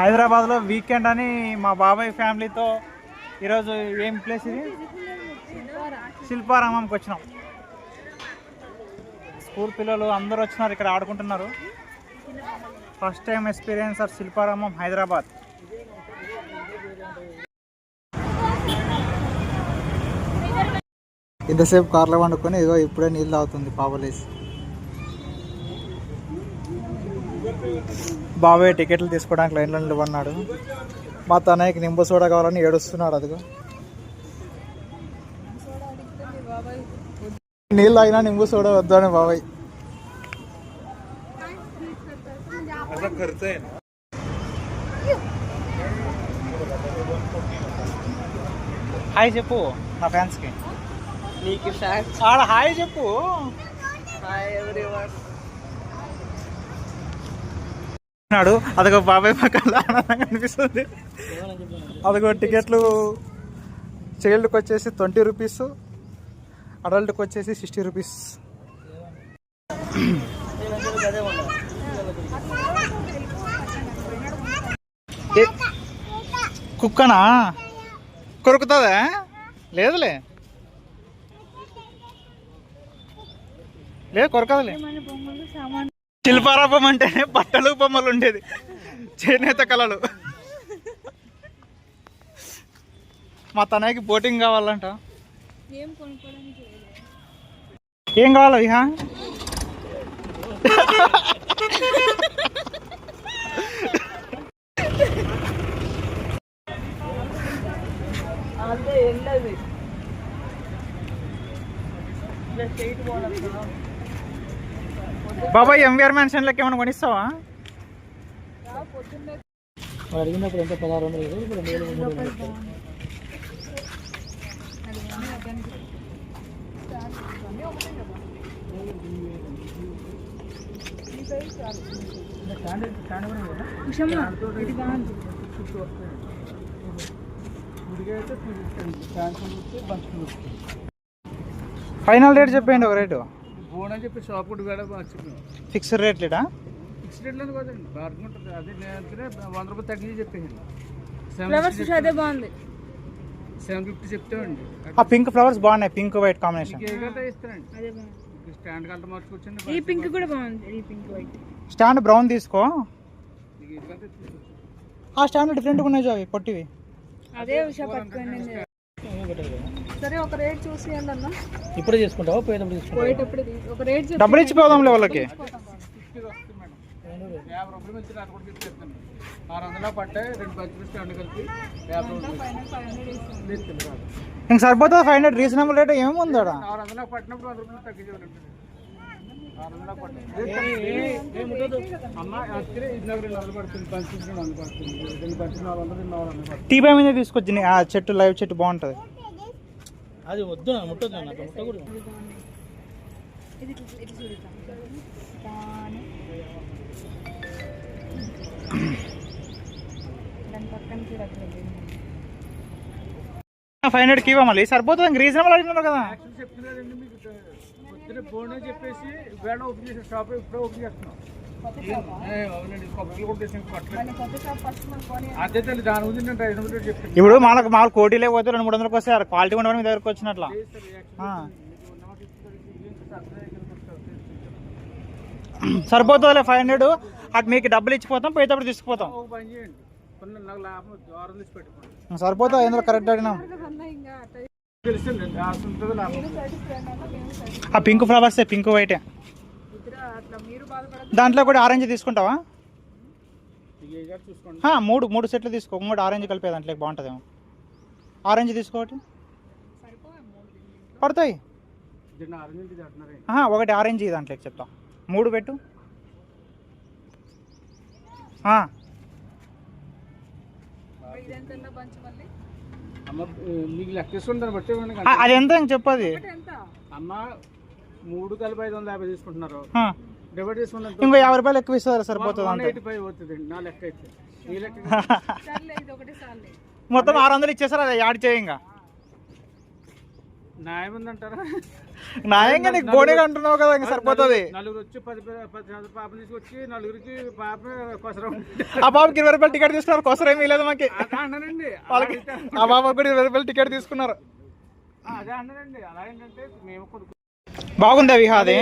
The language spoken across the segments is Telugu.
హైదరాబాద్లో వీకెండ్ అని మా బాబాయ్ ఫ్యామిలీతో ఈరోజు ఏం ప్లేస్ ఇది? శిల్పారామంకి వచ్చినాం. స్కూల్ పిల్లలు అందరూ వచ్చినారు ఇక్కడ ఆడుకుంటున్నారు. First time experience of Shilparamam Hyderabad. ఇంతసేపు కార్లో వండుకొని ఏదో ఇప్పుడే నీళ్ళు అవుతుంది పాపలేసి బాబాయ్ టికెట్లు తీసుకోవడానికి లైన్లో నిలబడినాడు. మా తనయ్యకి నింబు సోడా కావాలని ఏడుస్తున్నాడు అదిగో. నీళ్ళు తాగినా నింబు సోడా వద్దని బాబాయ్. హాయ్ చెప్పు నా ఫ్యాన్స్కి నీకు ఆడ హాయ్ చెప్పు. హాయ్ ఎవ్రీవన్ నాడు అదొక బాబాయ్ పక్కన ఆనందంగా అనిపిస్తుంది. అదొక టికెట్లు చైల్డ్కి వచ్చేసి ట్వంటీ రూపీస్ అడల్ట్కి వచ్చేసి సిక్స్టీ రూపీస్. కుక్కనా? కొరుకుతుందా? లేదులే. లేదు కొరకదులే. శిల్పారాపం అంటేనే బట్టలు బొమ్మలు ఉండేది చేనేత కళలు. మా తనయ్యకి బోటింగ్ కావాలంట. ఏం కావాలి జస్ట్ ఎయిట్ బాగుంది బాబాయ్ ఎంవిఆర్ మ్యాన్షన్లకి ఏమైనా కొనిస్తావా? అడిగినప్పుడు ఎంత? పదహారు వందలు ఇప్పుడు రెండు వేలు మూడు ఫైనల్ రేట్ చెప్పండి ఒక రేటు ఫోన్ అని చెప్పి షాప్ కూడా కూడా మర్చిపోయాం ఫిక్స్డ్ రేట్ లేడా ఫిక్స్డ్ రేట్లోనే కదండి బార్గెన్ ఉంటుంది. అదే నేను వంద రూపాయలు తగ్గించి చెప్పేయండి. ఫ్లవర్స్ అదే బాగుంది. సెవెన్ ఫిఫ్టీ చెప్తామండి. ఆ పింక్ ఫ్లవర్స్ బాగున్నాయి. పింక్ వైట్ కాంబినేషన్ ఇస్తానండి అదే బాగుంది. స్టాండ్ గంట మార్చుకొచ్చండి ఈ పింక్ కూడా బాగుంది. ఈ పింక్ వైట్ స్టాండ్ బ్రౌన్ తీసుకో. ఆ స్టాండ్ డిఫరెంట్గా ఉన్నాయి జావి పొట్టివి. అదే ఉషా పట్టుకోండి. సరే ఒక రేట్ చూసి అన్న. ఇప్పుడే చేసుకుంటావా పోయేటప్పుడు పోయేటప్పుడు ఒక రేట్ చెప్పి డబ్బులు ఇచ్చిపోదాంలే వాళ్ళకి. యాభై రూపాయలు కూడా ఆరు వందల రెండు బజ్జీలు స్టాండ్ కలిపి యాభై రూపాయలు సరిపోతుంది ఫైవ్ హండ్రెడ్ రీజనబుల్ రేట్ ఏముంది ఆడ? ఆరు వందల పట్టినప్పుడు వంద రూపాయలు తగ్గించేవాళ్ళు ఆరు వందల పడ్డాయి అమ్మ అందుకనే ఇది నాకు రెండు వందలు పడుతుంది పంచుకుంటే వంద పడుతుంది రెండు పంచి నాలుగు వందలు నాలుగు వందలు పడుతుంది టీ బై మీద తీసుకొచ్చి ఆ చెట్టు లైవ్ చెట్టు బాగుంటుంది. అది వద్దు నాకు ముట్టదు నాకు ముట్టకూడదు. పక్కన చూడట్లేదు ఫైవ్ హండ్రెడ్కి ఇవ్వ మళ్ళీ. సరిపోతుంది రీజనబుల్ అడిగినారు కదా. ఫోన్ చెప్పేసి వేళ ఓపెన్ చేసి షాప్ ఇప్పుడే ఓపెన్ చేస్తున్నాం. ఇప్పుడు మాకు మాకు కోటి లేకపోతే రెండు మూడు వందలకి వస్తే క్వాలిటీ ఉండడం మీ దగ్గరకు వచ్చినట్ల. ఆ. సరిపోతుందిలే ఫైవ్ హండ్రెడ్ అటు మీకు డబ్బులు ఇచ్చిపోతాం పోయేటప్పుడు తీసుకుపోతాం. సరిపోతుంది ఎందులో కరెక్ట్ అడిగినాం? ఆ పింక్ ఫ్లవర్స్ పింక్ వైటే ఇద్దరు అట్లా మీరు బాధపడదు దాంట్లో కూడా ఆరెంజ్ తీసుకుంటావా? మూడు మూడు సెట్లు తీసుకో. మూడు ఆరెంజ్ కలిపే దాంట్లో బాగుంటుందేమో. ఆరెంజ్ దీంట్లో. పడతాయి. ఒకటి ఆరెంజ్ దాంట్లో చెప్తా. మూడు పెట్టు. ఆ, ఇదెంత బంచ్ మళ్ళీ? అమ్మ మీకు బట్టి అది ఎంత చెప్పది ఒకటి ఎంత? అమ్మ మూడు కలిపి ఐదు వందల యాభై తీసుకుంటున్నారు. ఇంకో యాభై రూపాయలు ఎక్కువ ఇస్తారు సరిపోతుంది మొత్తం ఆరు వందలు ఇచ్చేసారు అది యాడ్ చేయి ఇంకా న్యాయం ఉందంటారా? న్యాయంగా నీకు బోడీగా అంటున్నావు కదా ఇంకా సరిపోతుంది. నలుగురు వచ్చి పది పది పది శాతం పాప తీసుకొచ్చి నలుగురికి పాప కొసరం ఆ బాబుకి ఇరవై రూపాయలు టికెట్ తీసుకున్నారు కోసం ఏమీ లేదు మాకి వాళ్ళకి ఆ బాబుకి కూడా ఇరవై రూపాయలు టికెట్ తీసుకున్నారు. అదే అన్నానండి అలా ఏంటంటే మేము కొడుకు బాగుందా విహా అది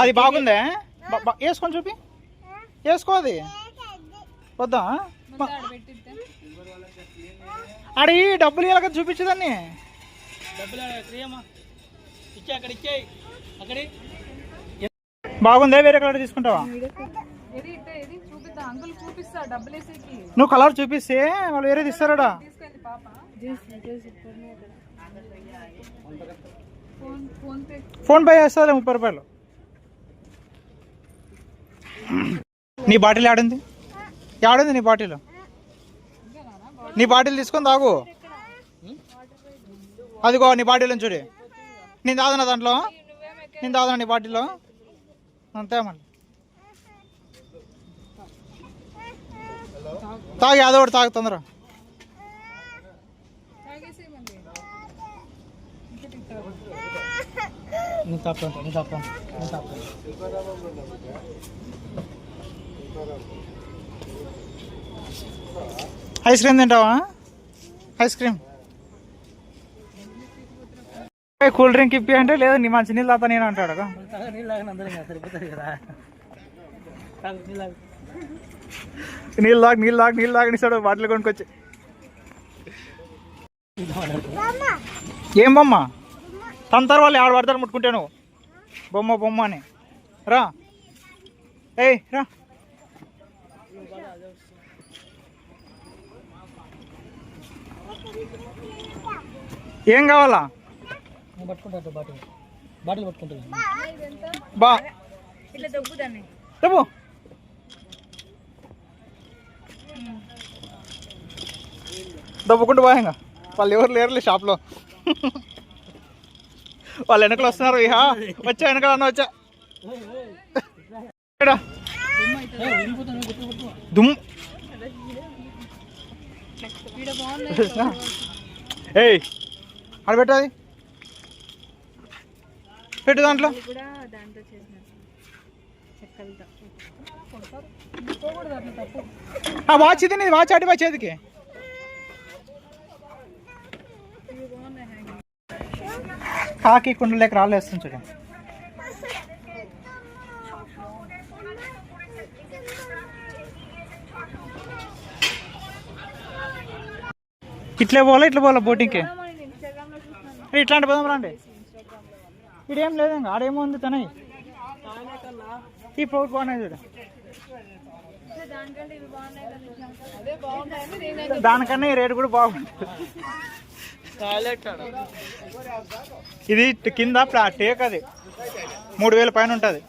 అది బాగుందే? వేసుకొని చూపి. వేసుకో అది. వద్దా? అడి డబ్బులు ఇవ్వాలి కదా చూపించదాన్ని బాగుందే? వేరే కలర్ తీసుకుంటావా? నువ్వు కలర్ చూపిస్తే వాళ్ళు వేరేది ఇస్తారడా ఫోన్పే. పాప ఫోన్ పే ముప్పై రూపాయలు. నీ బాటిల్ ఆడింది ఆడింది నీ బాటిల్? నీ బాటిల్ తీసుకొని తాగు. అదిగో నీ బాటిల్ చూడి. నేను తాదనా దాంట్లో. నేను తాదనా నీ బాటిల్లో అంతే మళ్ళీ. తాగి అదో ఒకటి తాగు తొందరగా తాగేసి మళ్ళీ నేను నేను నేను ఐస్ క్రీమ్ తింటావా? ఐస్ క్రీమ్ కూల్ డ్రింక్ ఇప్పి అంటే లేదు నీ మంచి నీళ్ళు తాత నేను అంటాడు నీళ్ళు లాగ్ నీళ్ళు లాగ్ నీళ్ళు లాగనిస్తాడు బాటిల్ కొనుక్కొచ్చి. ఏం బొమ్మ? తంతారు వాళ్ళు ఆడ పడతారు ముట్టుకుంటే నువ్వు. బొమ్మ బొమ్మ అని. రా. ఏయ్ రా. ఏం కావాలా? బా. ఇట్లా దొబ్బుదాన్ని చెప్పు దబ్బుకుంటూ పోయంగా వాళ్ళు ఎవరు లేరులే షాప్లో. వాళ్ళు వెనకలు వస్తున్నారు ఇహా. వచ్చా వెనకాల అన్న వచ్చా. ఇక్కడ. దుమ్. ఏయ్ అక్కడ పెట్టు అది. పెట్టు దాంట్లో. వాచ్ ఇది వాచ్ అడివా చేతికి ఇవి బాగున్నాయి హ్యాంగింగ్ కాకి కుండలేక రాళ్ళు వేస్తుంది చూడండి. ఇట్లే పోలే ఇట్లా పోలే బోటింగ్కి? ఇట్లాంటి పోదాం రండి. ఇడేం లేదు ఇంకా ఆడేమో ఉంది తనయి ఈ ఫ్రూట్ బాగున్నాయి చూడ. దానికన్నా ఈ రేటు కూడా బాగుంటుంది. ఇది కింద టేక్ అది మూడు వేల పైన ఉంటుంది.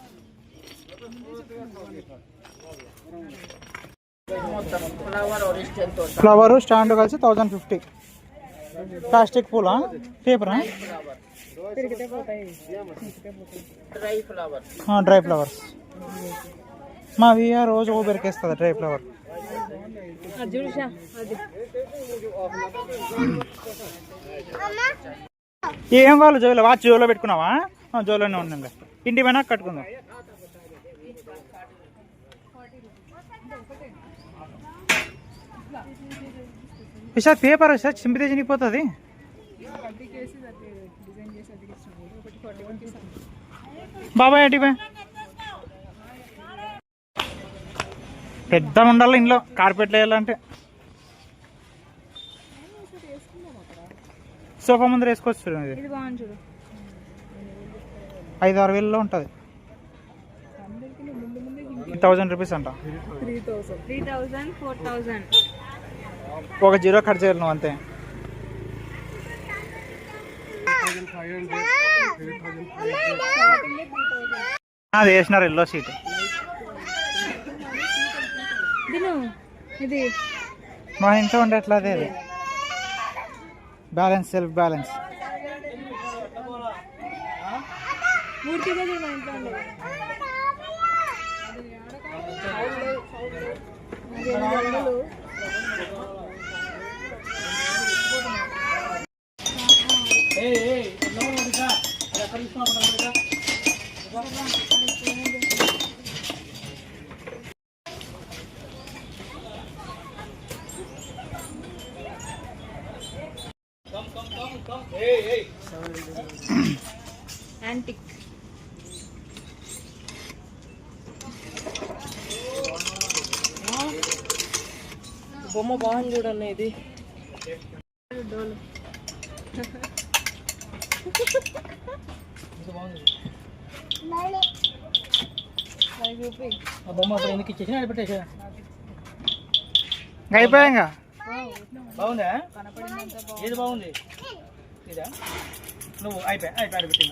ఫ్లవర్ స్టాండ్ కలిసి థౌజండ్ ఫిఫ్టీ ప్లాస్టిక్ పూలా? పేపరా డ్రై ఫ్లవర్స్ మా విఆ రోజు ఓ బెరికేస్తుంది డ్రై ఫ్లవర్ అది చూసా అది. ఏం కావాలి జోలో? వాచ్ జోలో పెట్టుకున్నావా? జోలోనే ఉండండి ఇంటి పైన కట్టుకుందాం. సార్ పేపర్ సార్ చింపితే చినిగిపోతుంది? అడ్డికేసి అది పెద్దగా ఉండాలి ఇంట్లో. కార్పెట్లు వేయాలంటే. సోఫా ముందర వేసుకోవచ్చు చూడండి ఇది ఐదు ఆరు వేలలో ఉంటుంది. థౌజండ్ రూపీస్ అంట. ఒక జీరో చేయాలి నువ్వు అంతే. అది వేసినారు ఎల్లో సీట్ దిను. ఇది మా ఇంట్లో ఉండేట్లా అదే అది. బ్యాలెన్స్ సెల్ఫ్ బ్యాలెన్స్ మూర్తి పెట్టేసా. ఇంకా అయిపోయా ఇంకా? బాగుందా? కనపడినంత ఏది బాగుంది? ఇదా? నువ్వు అయిపోయా అయిపోయా పెట్టిన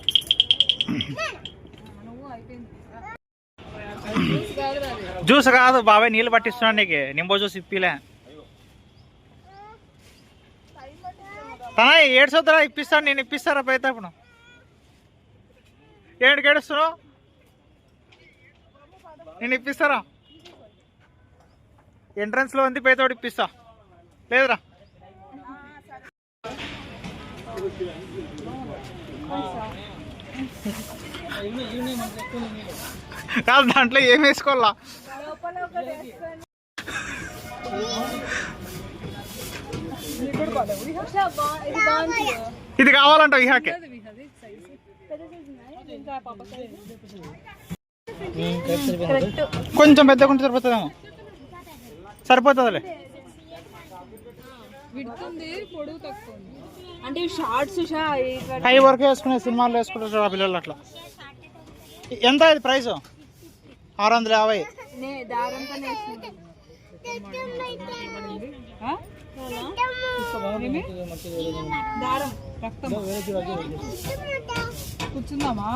జ్యూస్ కాదు బాబాయ్ నీళ్ళు పట్టిస్తున్నాడు నీకు. నింబో జ్యూస్ ఇప్పిలే. తన ఏడ్చొద్దురా ఇప్పిస్తాను నేను ఇప్పిస్తారా పోయితే అప్పుడు? ఏంటికి ఏడుస్తున్నావు? నేను ఇప్పిస్తారా? ఎంట్రన్స్లో ఉంది పైతోడు ఇప్పిస్తా. లేదురా. కాదు దాంట్లో ఏం వేసుకోవాలా? ఇది కావాలంట ఇహాకే. కొంచెం పెద్ద కొంటే సరిపోతుందేమో. సరిపోతుందిలే. విడుతుంది పొడుగు తక్కువ ఉంది అంటే షార్ట్స్ షా హై వరకు వేసుకునే సినిమాలు వేసుకుంటారు ఆ పిల్లలు అట్లా. ఎంత ఇది ప్రైస్? ఆరు వందల యాభై. కూర్చుందామా?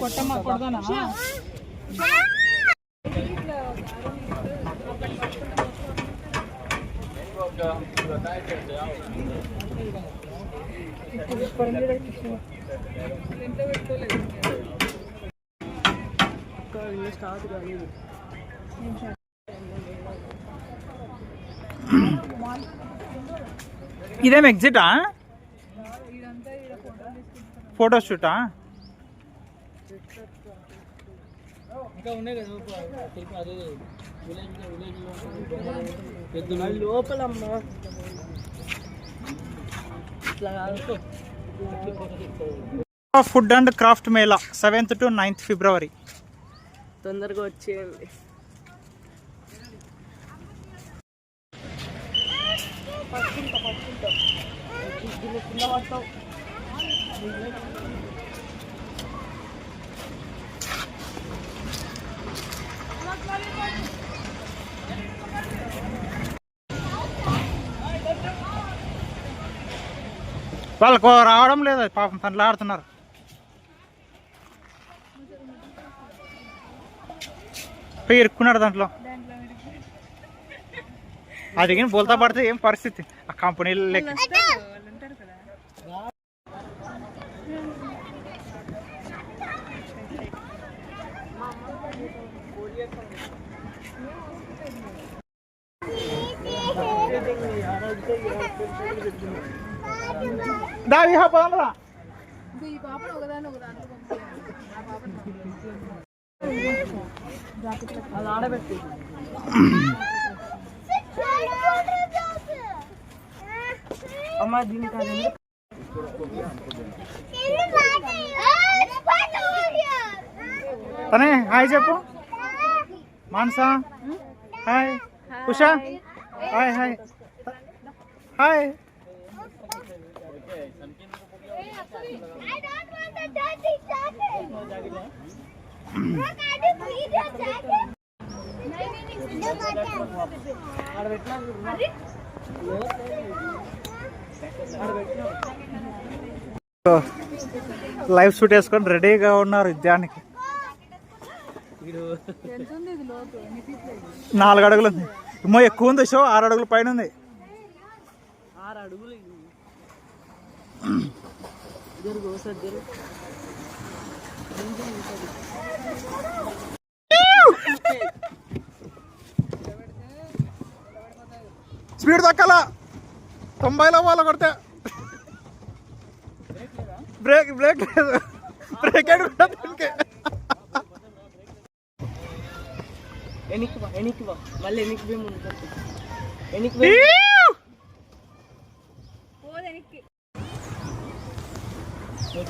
కొట్టమ్మా కొడదానా? స్టార్ట్ కాలేదు ఇదేం ఎగ్జిటా? ఇదంతా ఈడ ఫోటోలు తీసుకుంటాను ఫోటో షూటా? ఇంకా ఉన్నాయి కదా తిరుపతి అదే విలేజ్ విలేజ్ పెద్ద లోపలమ్మా. ఇట్లా కాదు. Food and craft mela seventh to ninth February. తొందరగా వచ్చేయండి వాళ్ళకు రావడం లేదు పాపం తనలు ఆడుతున్నారు. పోయి ఇరుక్కున్నాడు దాంట్లో. అది కానీ బోల్తా పడితే ఏం పరిస్థితి? ఆ కంపెనీలు లెక్క. వస్తారు, అది ఆడబెట్టి. అమ్మ దీనికి అది ఎందుకు? తనే హాయ్ చెప్పు Manasa hi Usha hi hi hi I don't want the dirty jacket. Look, I do need your jacket. Live shoot వేసుకొని రెడీగా ఉన్నారు యుద్ధానికి నాలుగు అడుగులు ఉంది. ఇమ్మో ఎక్కువ ఉంది షో ఆరు అడుగుల పైన ఉంది. ఆరు అడుగులు ఇది. జరుగు ఒకసారి జరుగు స్పీడ్ తక్కాల. తొంభైలో వాళ్ళ కొడితే. బ్రేక్ బ్రేక్ లేదు. బ్రేక్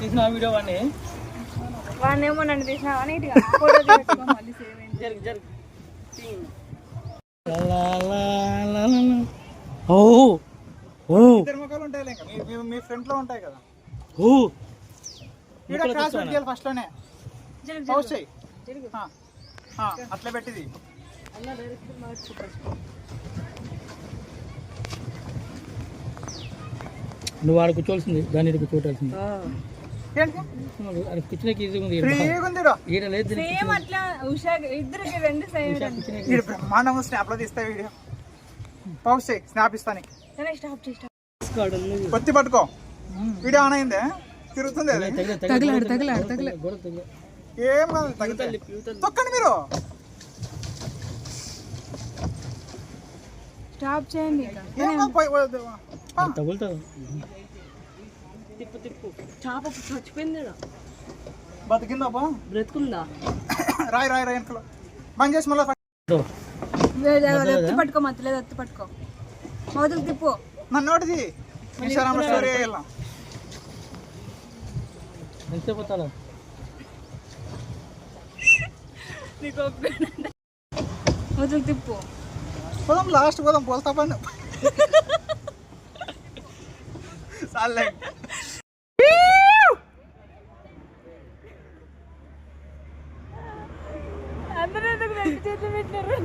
తీసిన వీడియో వాడిని? వాడినేమో నన్ను తీసినావా? నీట్గా ఫోటో తీసుకో మళ్ళీ సేవ్ అయింది జరుగు జరుగు. ఓ ఉంటాయి మీ- మీ- మీ ఫ్రంట్లో ఉంటాయి కదా. ఓ. ఇక్కడ క్రాస్ ఫస్ట్లోనే. పౌస్ చేయి. అట్లా పెట్టింది. నువ్వు ఆడ కూర్చోవలసింది దాన్ని ఈడ కూర్చోవలసింది. ఏంటి? అది కూర్చునేకి ఈజీగా ఉంది ఈడ. లేదు బ్రహ్మాండంగా స్నాప్లో తీస్తా వీడియో. పౌస్ చేయి స్నాప్ ఇస్తాను. కొత్తి పట్టుకో. వీడియో ఆన్ అయిందే? తిరుగుతుంది తగిలాడు, తగిలాడు. ఏం కాదు తగ్గుతుంది తొక్కండి మీరు. స్టాప్ చేయండి తగులుతుంది తిప్పు తిప్పు. చేప చచ్చిపోయింది బతికిందా బ్రతుకుందా? రాయి రాయి రాయి వెనకలో. బంద్ చేసి మళ్ళీ ఎత్తి పట్టుకో మధ్యలో ఎత్తి పట్టుకో. మొదలు తిప్పు. నన్ను ఒకటిది ఇన్స్టాగ్రామ్ స్టోరీ వెళ్ళాం ఎంతసేపు పోతాడు మొదలు తిప్పు. పోదాం లాస్ట్ పోదాం పోల్తా పని చాలే అందరూ ఎందుకు రెండు చేతులు పెట్టినారు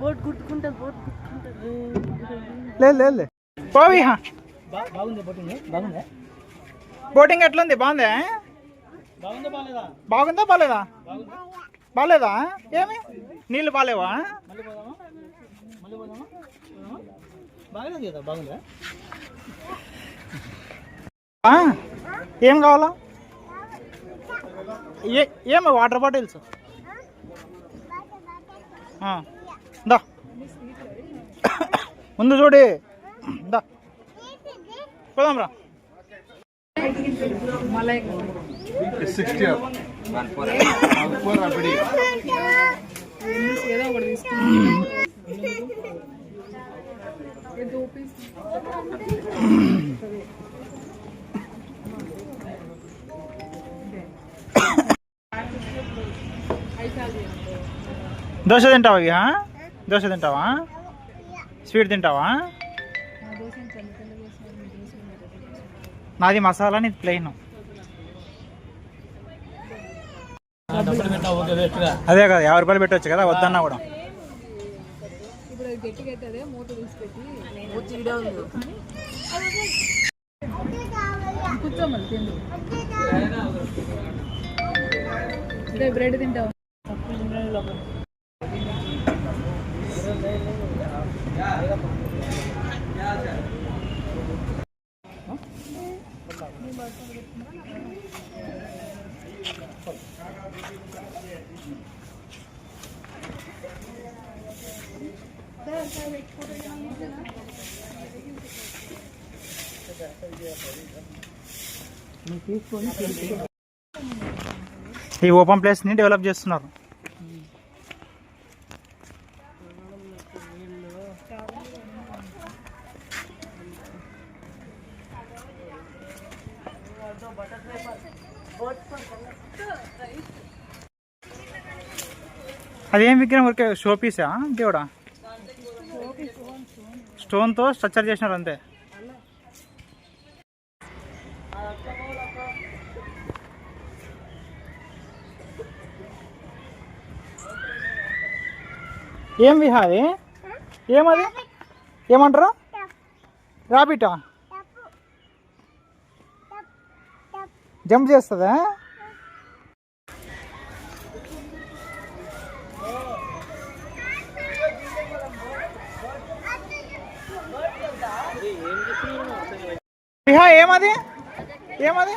బోట్ గుర్తుకుంటుంది బోట్ గుర్తుకుంటుంది లేదు లేదు లేదు పోవి హా. బాగుంది బోటింగ్ బాగుందా? బోటింగ్ ఎట్లుంది? బాగుందా బాగుందా బాగాలేదా బాగుందా బాలేదా? బాగుందా. బాలేదా ఏమి? నీళ్ళు బాలేవా? మళ్ళీ పోదామా మళ్ళీ పోదామా పోదామా? బాగాలేదు కదా బాగుందా ఆ? ఏం కావాలా ఏ ఏమి వాటర్ బాటిల్స్ దా. ముందు చూడి. దా. పోదాం రా. ఏదో ఒకటి తీసుకుంటాం దోశ తింటావా ఇక? దోశ తింటావా? స్వీట్ తింటావా? నాది మసాలా నీది ప్లెయిన్ అదే కదా యాభై రూపాయలు పెట్టవచ్చు కదా వద్దన్నా కూడా. బ్రెడ్ తింటావు? ఈ ఓపెన్ ప్లేస్ని డెవలప్ చేస్తున్నారు. అదేం విగ్రహం ఊరికే షో పీసా దేవుడా స్టోన్తో స్ట్రక్చర్ చేసినారు అంతే ఏం విహాది ఏమది? ఏమంటారు? రాబిటా? జంప్ చేస్తుందా? విహా ఏమది? ఏమది?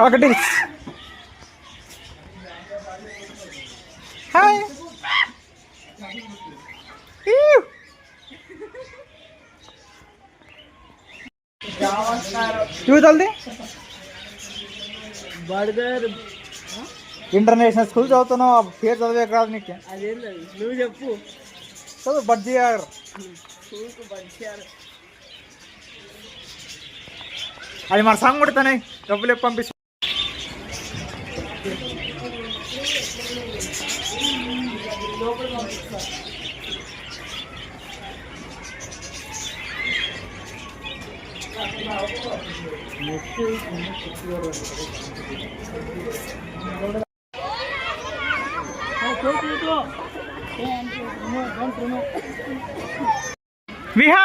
Cactus hi. Burger. International school చదువుతున్నావు ఆ పేరు చదివే రాదు నీకు. అదేం నువ్వు చెప్పు. చదువు బడ్జీ గారు స్కూల్కు పంచారు అది మన సంగ్ కొడుతానే. డబ్బులు పంపిస్తాను విహా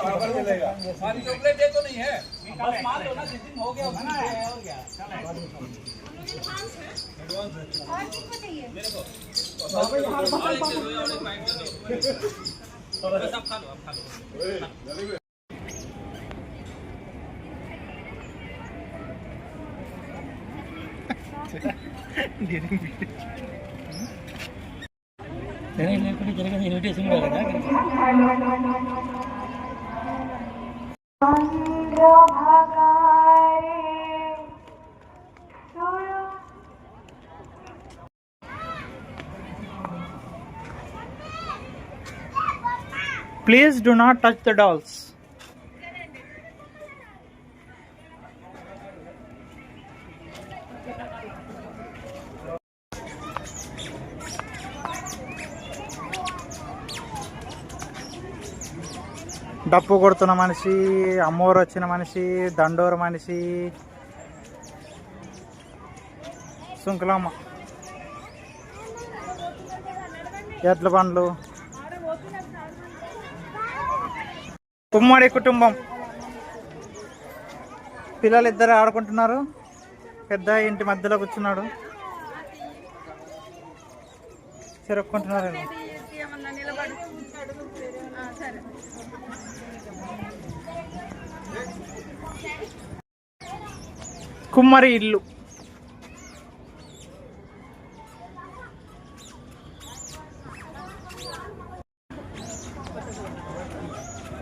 चॉकलेट डे तो नहीं है। बस मान लो ना जिस दिन हो गया उस दिन है और क्या और किसको चाहिए मेरे को बाबा यहाँ पकड़ पकड़ बस खा लो आप खा लो getting Then I will put it in the. Please do not touch the dolls. డప్పు కొడుతున్న మనిషి అమ్మోరు వచ్చిన మనిషి దండోరు మనిషి. సుంకులమ్మ. ఎడ్ల పండ్లు ఉమ్మడి కుటుంబం. పిల్లలు ఇద్దరు ఆడుకుంటున్నారు. పెద్ద ఇంటి మధ్యలో కూర్చున్నాడు. చెరుక్కుంటున్నారు వీళ్ళు. ఏమన్నా నిలబడి ఆ, సరే కుమ్మరి ఇల్లు.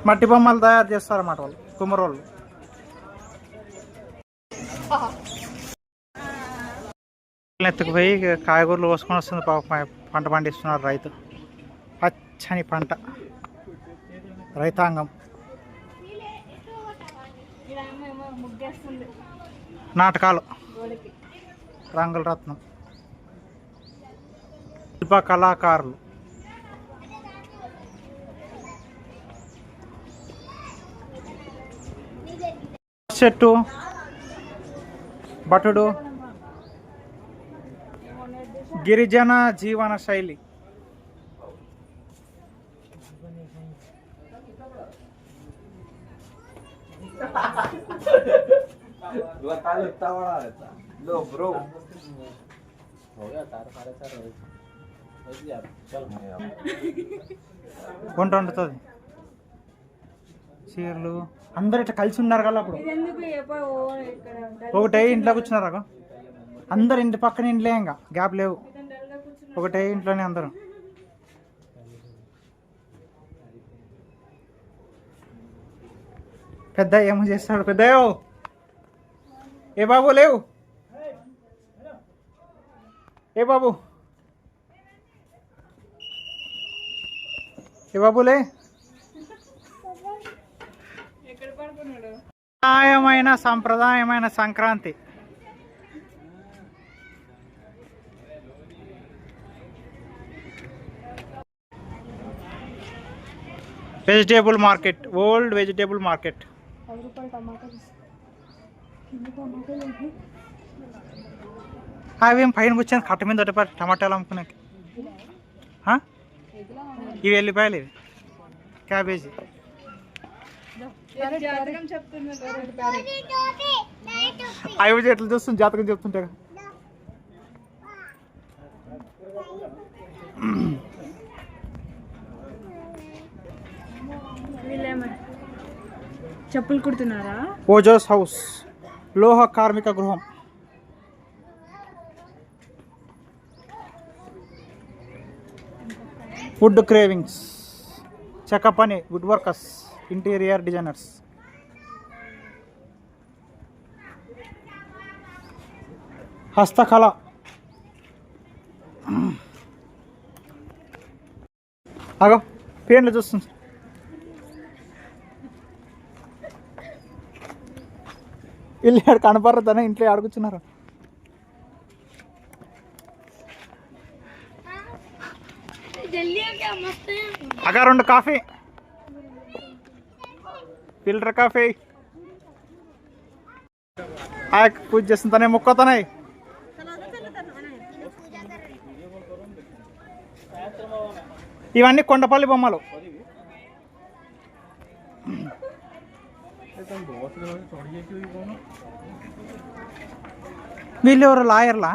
మట్టి బొమ్మలు తయారు చేస్తారన్నమాట వాళ్ళు కుమ్మరోళ్ళు. ఎత్తుకుపోయి కాయగూరలు పోసుకొని వస్తుంది పాప పంట పండిస్తున్నారు రైతు. పచ్చని పంట. రైతాంగం. నాటకాలు. రంగుల రత్నం శిల్ప కళాకారులు. చెట్టు. భటుడు. గిరిజన జీవన శైలి. వంట వండుతుంది చీరలు అందరు ఇట్లా కలిసి ఉన్నారు కదా అప్పుడు. ఒకటే ఇంట్లో కూర్చున్నారు అగో? అందరు ఇంటి పక్కన ఇంట్లో ఇంకా గ్యాప్ లేవు. ఒకటే ఇంట్లోనే అందరం. పెద్ద ఏమో చేస్తాడు పెద్ద ఏ బాబు లేవు ఏ బాబు ఏ బాబులే ఎక్కడ పడుకున్నాడు సాంప్రదాయమైన సంప్రదాయమైన Sankranti vegetable market old vegetable market అవేం పైన కూర్చొని కట్ట మీద ఒకటి టమాటాలు అమ్ముకున్నాకి? ఇవి వెళ్ళిపోయాలి ఇవి. క్యాబేజీ. అవి చెట్లు చూస్తుంది జాతకం చెప్తుంటే. వీళ్ళేమో చెప్పులు కుడుతున్నారా? ఓజోస్ హౌస్. లోహ కార్మిక గృహం. వుడ్ క్రేవింగ్స్ చెక్కపని వుడ్ వర్కర్స్ ఇంటీరియర్ డిజైనర్స్ హస్తకళ. అగో పేర్లు చూస్తుంది. వీళ్ళు ఆడు కనపడతానే ఇంట్లో ఆడుకున్నారు అగా రెండు కాఫీ. Filter coffee. ఆ పూజ చేస్తుంది తనే మొక్కతనే ఇవన్నీ కొండపల్లి బొమ్మలు. వీళ్ళు ఎవరు లాయర్లా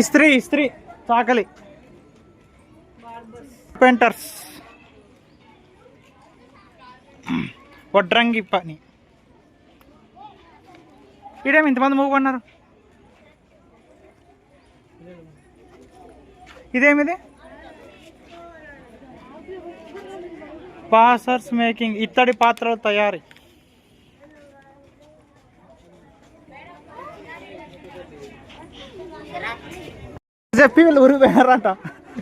ఇస్త్రీ ఇస్త్రీ చాకలి పెయింటర్స్ వడ్రంగి పని ఈడేమి ఇంతమంది మూగున్నారు ఇదేమిది? పాసర్స్ మేకింగ్ ఇత్తడి పాత్రల తయారీ. చెప్పి వీళ్ళు ఊరికి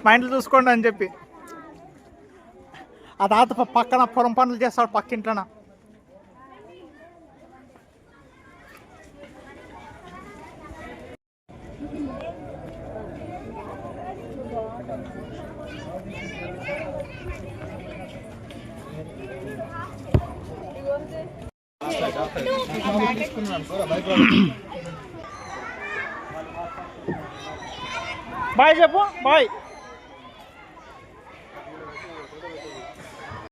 మా ఇంట్లో చూసుకోండి అని చెప్పి. ఆ తాత పక్కన పొలం పనులు చేస్తాడు పక్కింట్లోన. బాయ్ చెప్పు బాయ్.